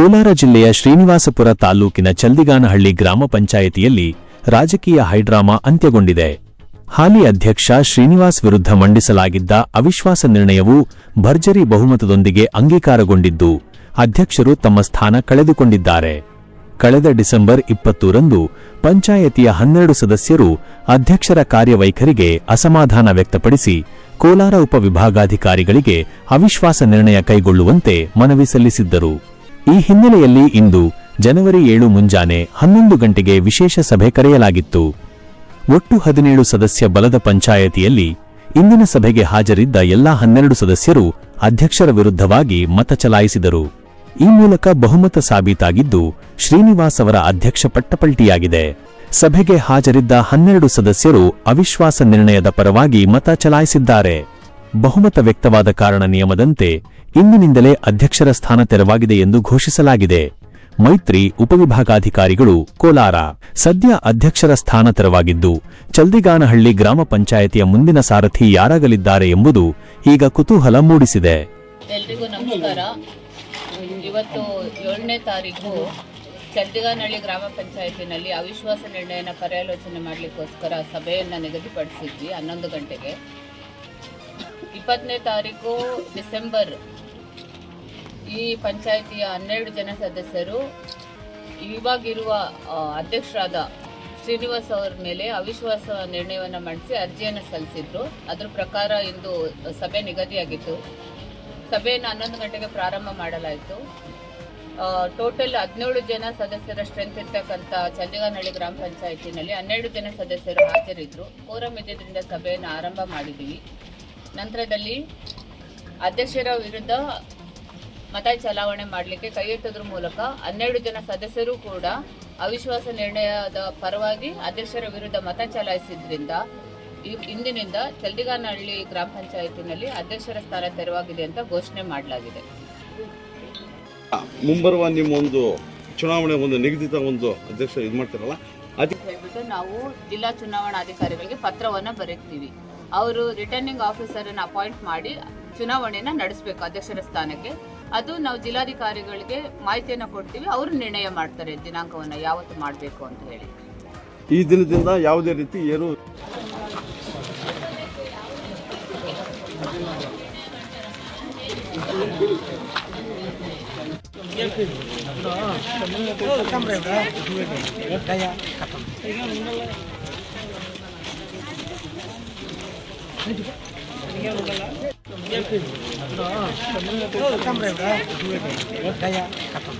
ಕೋಲಾರ ಜಿಲ್ಲೆಯ ಶ್ರೀನಿವಾಸಪುರ ತಾಲೂಕಿನ ಚಲ್ದಿಗಾನಹಳ್ಳಿ ಗ್ರಾಮ ಪಂಚಾಯಿತಿಯಲ್ಲಿ ರಾಜಕೀಯ ಹೈಡ್ರಾಮಾ ಅಂತ್ಯಗೊಂಡಿದೆ. ಹಾಲಿ ಅಧ್ಯಕ್ಷ ಶ್ರೀನಿವಾಸ್ ವಿರುದ್ಧ ಮಂಡಿಸಲಾಗಿದ್ದ ಅವಿಶ್ವಾಸ ನಿರ್ಣಯವು ಭರ್ಜರಿ ಬಹುಮತದೊಂದಿಗೆ ಅಂಗೀಕಾರಗೊಂಡಿದ್ದು, ಅಧ್ಯಕ್ಷರು ತಮ್ಮ ಸ್ಥಾನ ಕಳೆದುಕೊಂಡಿದ್ದಾರೆ. ಕಳೆದ ಡಿಸೆಂಬರ್ ಇಪ್ಪತ್ತೂರಂದು ಪಂಚಾಯತಿಯ ಹನ್ನೆರಡು ಸದಸ್ಯರು ಅಧ್ಯಕ್ಷರ ಕಾರ್ಯವೈಖರಿಗೆ ಅಸಮಾಧಾನ ವ್ಯಕ್ತಪಡಿಸಿ, ಕೋಲಾರ ಉಪವಿಭಾಗಾಧಿಕಾರಿಗಳಿಗೆ ಅವಿಶ್ವಾಸ ನಿರ್ಣಯ ಕೈಗೊಳ್ಳುವಂತೆ ಮನವಿ ಸಲ್ಲಿಸಿದ್ದರು. ಈ ಹಿನ್ನೆಲೆಯಲ್ಲಿ ಇಂದು ಜನವರಿ ಏಳು ಮುಂಜಾನೆ ಹನ್ನೊಂದು ಗಂಟೆಗೆ ವಿಶೇಷ ಸಭೆ ಕರೆಯಲಾಗಿತ್ತು. ಒಟ್ಟು ಹದಿನೇಳು ಸದಸ್ಯ ಬಲದ ಪಂಚಾಯತಿಯಲ್ಲಿ ಇಂದಿನ ಸಭೆಗೆ ಹಾಜರಿದ್ದ ಎಲ್ಲಾ ಹನ್ನೆರಡು ಸದಸ್ಯರು ಅಧ್ಯಕ್ಷರ ವಿರುದ್ಧವಾಗಿ ಮತ ಚಲಾಯಿಸಿದರು. ಈ ಮೂಲಕ ಬಹುಮತ ಸಾಬೀತಾಗಿದ್ದು ಶ್ರೀನಿವಾಸ್ ಅವರ ಅಧ್ಯಕ್ಷ ಪಟ್ಟಪಲ್ಟಿಯಾಗಿದೆ. ಸಭೆಗೆ ಹಾಜರಿದ್ದ ಹನ್ನೆರಡು ಸದಸ್ಯರು ಅವಿಶ್ವಾಸ ನಿರ್ಣಯದ ಪರವಾಗಿ ಮತ ಚಲಾಯಿಸಿದ್ದಾರೆ. ಬಹುಮತ ವ್ಯಕ್ತವಾದ ಕಾರಣ ನಿಯಮದಂತೆ ಇಂದಿನಿಂದಲೇ ಅಧ್ಯಕ್ಷರ ಸ್ಥಾನ ತೆರವಾಗಿದೆ ಎಂದು ಘೋಷಿಸಲಾಗಿದೆ. ಮೈತ್ರಿ ಉಪವಿಭಾಗಾಧಿಕಾರಿಗಳು ಕೋಲಾರ. ಸದ್ಯ ಅಧ್ಯಕ್ಷರ ಸ್ಥಾನ ತೆರವಾಗಿದ್ದು, ಚಲ್ದಿಗಾನಹಳ್ಳಿ ಗ್ರಾಮ ಪಂಚಾಯತಿಯ ಮುಂದಿನ ಸಾರಥಿ ಯಾರಾಗಲಿದ್ದಾರೆ ಎಂಬುದು ಈಗ ಕುತೂಹಲ ಮೂಡಿಸಿದೆ. ಎಲ್ರಿಗೂ ನಮಸ್ಕಾರ. ಇವತ್ತು ಏಳನೇ ತಾರೀಕು ಚಲ್ದಿಗಾನಹಳ್ಳಿ ಗ್ರಾಮ ಪಂಚಾಯತಿನಲ್ಲಿ ಅವಿಶ್ವಾಸ ನಿರ್ಣಯನ ಪರ್ಯಾಲೋಚನೆ ಮಾಡಲಿಕ್ಕೋಸ್ಕರ ಸಭೆಯನ್ನು ನಿಗದಿಪಡಿಸಿದ್ವಿ ಹನ್ನೊಂದು ಗಂಟೆಗೆ. ಇಪ್ಪತ್ತನೇ ತಾರೀಕು ಡಿಸೆಂಬರ್ ಈ ಪಂಚಾಯತಿಯ ಹನ್ನೆರಡು ಜನ ಸದಸ್ಯರು, ಇವಾಗಿರುವ ಅಧ್ಯಕ್ಷರಾದ ಶ್ರೀನಿವಾಸ್ ಅವರ ಮೇಲೆ ಅವಿಶ್ವಾಸ ನಿರ್ಣಯವನ್ನು ಮಾಡಿಸಿ ಅರ್ಜಿಯನ್ನು ಸಲ್ಲಿಸಿದ್ರು. ಅದ್ರ ಪ್ರಕಾರ ಇಂದು ಸಭೆ ನಿಗದಿಯಾಗಿತ್ತು. ಸಭೆಯನ್ನು ಹನ್ನೊಂದು ಗಂಟೆಗೆ ಪ್ರಾರಂಭ ಮಾಡಲಾಯಿತು. ಟೋಟಲ್ ಹದಿನೇಳು ಜನ ಸದಸ್ಯರ ಸ್ಟ್ರೆಂತ್ ಇರ್ತಕ್ಕಂಥ ಚಂದಿಗಾನಹಳ್ಳಿ ಗ್ರಾಮ ಪಂಚಾಯಿತಿನಲ್ಲಿ ಹನ್ನೆರಡು ಜನ ಸದಸ್ಯರು ಹಾಜರಿದ್ದರು ಕೋರಂ ಇದ್ದಿದ್ದರಿಂದ ಸಭೆಯನ್ನು ಆರಂಭ ಮಾಡಿದ್ದೀವಿ. ನಂತರದಲ್ಲಿ ಅಧ್ಯಕ್ಷರ ವಿರುದ್ಧ ಮತ ಚಲಾವಣೆ ಮಾಡಲಿಕ್ಕೆ ಕೈ ಎತ್ತೋದ್ರ ಮೂಲಕ ಹನ್ನೆರಡು ಜನ ಸದಸ್ಯರು ಕೂಡ ಅವಿಶ್ವಾಸ ನಿರ್ಣಯದ ಪರವಾಗಿ ಅಧ್ಯಕ್ಷರ ವಿರುದ್ಧ ಮತ ಚಲಾಯಿಸಿದ್ರಿಂದ ಇಂದಿನಿಂದ ಚಲ್ದಿಗಾನಹಳ್ಳಿ ಗ್ರಾಮ ಪಂಚಾಯತಿನಲ್ಲಿ ಅಧ್ಯಕ್ಷರ ಸ್ಥಾನ ತೆರವಾಗಿದೆ ಅಂತ ಘೋಷಣೆ ಮಾಡಲಾಗಿದೆ. ಮುಂಬರುವ ನಿಮ್ಮ ಒಂದು ಚುನಾವಣೆ ಒಂದು ನಿಗದಿತ ಒಂದು ಅಧ್ಯಕ್ಷ ಇದು ಮಾಡ್ತಾರಲ್ಲ? ಅದಕ್ಕೆ ಹೇಳ್ಬಿಟ್ಟು ನಾವು ಜಿಲ್ಲಾ ಚುನಾವಣಾಧಿಕಾರಿಗಳಿಗೆ ಪತ್ರವನ್ನು ಬರೀತೀವಿ ಅವರು ರಿಟರ್ನಿಂಗ್ ಆಫೀಸರನ್ನು ಅಪಾಯಿಂಟ್ ಮಾಡಿ ಚುನಾವಣೆನ ನಡೆಸಬೇಕು ಅಧ್ಯಕ್ಷರ ಸ್ಥಾನಕ್ಕೆ. ಅದು ನಾವು ಜಿಲ್ಲಾಧಿಕಾರಿಗಳಿಗೆ ಮಾಹಿತಿಯನ್ನು ಕೊಡ್ತೀವಿ, ಅವರು ನಿರ್ಣಯ ಮಾಡ್ತಾರೆ ದಿನಾಂಕವನ್ನು ಯಾವತ್ತು ಮಾಡಬೇಕು ಅಂತ ಹೇಳಿ. ಈ ದಿನದಿಂದ ಯಾವುದೇ ರೀತಿ ಏನು கட்டம்